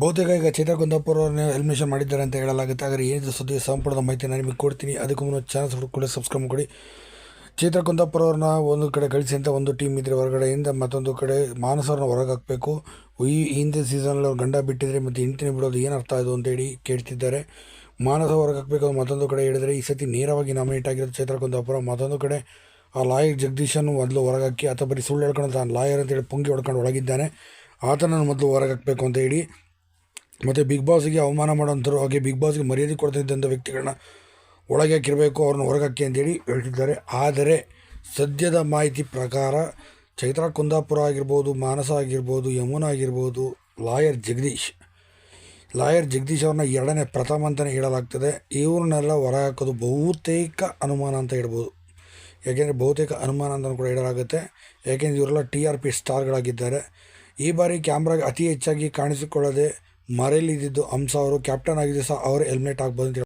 ಬಹುತೇಕ ಈಗ ಚೇತನ್ ಕುಂದಾಪುರ ಅವ್ರನ್ನ ಎಲಿಮಿನೇಷನ್ ಮಾಡಿದ್ದಾರೆ ಅಂತ ಹೇಳಲಾಗುತ್ತೆ. ಆದರೆ ಏನಿದೆ ಸುದ್ದಿ? ಸಂಪೂರ್ಣ ಮಾಹಿತಿ ನಾನು ನಿಮಗೆ ಕೊಡ್ತೀನಿ. ಅದಕ್ಕೂ ಮುನ್ನ ಚಾನ್ಸ್ ಕೂಡ ಸಬ್ಸ್ಕ್ರೈಬ್ ಮಾಡಿ ಚೇತನ್ ಕುಂದಾಪುರ ಅವ್ರನ್ನ ಒಂದು ಕಡೆ ಕಳಿಸಿ ಅಂತ ಒಂದು ಟೀಮ್ ಇದ್ದರೆ ಹೊರಗಡೆಯಿಂದ ಮತ್ತೊಂದು ಕಡೆ ಮಾನಸ ಅವ್ರನ್ನ ಹೊರಗೆ ಹಾಕಬೇಕು ಈ ಹಿಂದಿನ ಸೀಸನಲ್ಲಿ ಅವ್ರು ಗಂಡ ಬಿಟ್ಟಿದ್ರೆ ಮತ್ತು ಹೆಂಡತಿನ ಬಿಡೋದು ಏನು ಅರ್ಥ ಇದು ಅಂತೇಳಿ ಕೇಳ್ತಿದ್ದಾರೆ. ಮಾನಸ ಹೊರಗೆ ಹಾಕಬೇಕು ಮತ್ತೊಂದು ಕಡೆ ಹೇಳಿದರೆ ಈ ಸತಿ ನೇರವಾಗಿ ನಾಮಿನೇಟ್ ಆಗಿರೋದು ಚೇತನ್ ಕುಂದಾಪುರ ಮತ್ತೊಂದು ಕಡೆ ಆ ಲಾಯರ್ ಜಗದೀಶನ್ನು ಮೊದಲು ಹೊರಗಾಕಿ, ಆತ ಬರೀ ಸುಳ್ಳು ಹೇಳ್ಕೊಂಡು ತಾನು ಲಾಯರ್ ಅಂತೇಳಿ ಪುಂಗಿ ಹೊಡ್ಕೊಂಡು ಒಳಗಿದ್ದಾನೆ. ಆತನನ್ನು ಮೊದಲು ಹೊರಗೆ ಹಾಕಬೇಕು ಅಂತ ಹೇಳಿ ಮತ್ತು ಬಿಗ್ ಬಾಸ್ಗೆ ಅವಮಾನ ಮಾಡೋಂಥವ್ರು, ಹಾಗೆ ಬಿಗ್ ಬಾಸ್ಗೆ ಮರ್ಯಾದೆ ಕೊಡ್ತಿದ್ದಂಥ ವ್ಯಕ್ತಿಗಳನ್ನ ಒಳಗೆ ಹಾಕಿರಬೇಕು, ಅವ್ರನ್ನ ಹೊರಗೆ ಹಾಕಿ ಅಂತೇಳಿ ಹೇಳ್ತಿದ್ದಾರೆ. ಆದರೆ ಸದ್ಯದ ಮಾಹಿತಿ ಪ್ರಕಾರ ಚೈತ್ರ ಕುಂದಾಪುರ ಆಗಿರ್ಬೋದು, ಮಾನಸ ಆಗಿರ್ಬೋದು, ಯಮುನಾ ಆಗಿರ್ಬೋದು, ಲಾಯರ್ ಜಗದೀಶ್ ಲಾಯರ್ ಜಗದೀಶ್ ಅವ್ರನ್ನ ಎರಡನೇ ಪ್ರಥಮ ಅಂತಲೇ ಹೇಳಲಾಗ್ತದೆ. ಇವ್ರನ್ನೆಲ್ಲ ಹೊರ ಹಾಕೋದು ಬಹುತೇಕ ಅನುಮಾನ ಅಂತ ಹೇಳ್ಬೋದು. ಯಾಕೆಂದರೆ ಬಹುತೇಕ ಅನುಮಾನ ಅಂತ ಕೂಡ ಹೇಳಲಾಗುತ್ತೆ. ಯಾಕೆಂದರೆ ಇವರೆಲ್ಲ ಟಿ ಆರ್ ಪಿ ಸ್ಟಾರ್ಗಳಾಗಿದ್ದಾರೆ. ಈ ಬಾರಿ ಕ್ಯಾಮ್ರಾಗೆ ಅತಿ ಹೆಚ್ಚಾಗಿ ಕಾಣಿಸಿಕೊಳ್ಳದೆ ಮರೆಯಲಿದ್ದು ಹಂಸ ಅವರು ಕ್ಯಾಪ್ಟನ್ ಆಗಿದ್ದು ಸಹ ಅವರು ಹೆಲ್ಮೆಟ್ ಹಾಕ್ಬೋದು ಅಂತ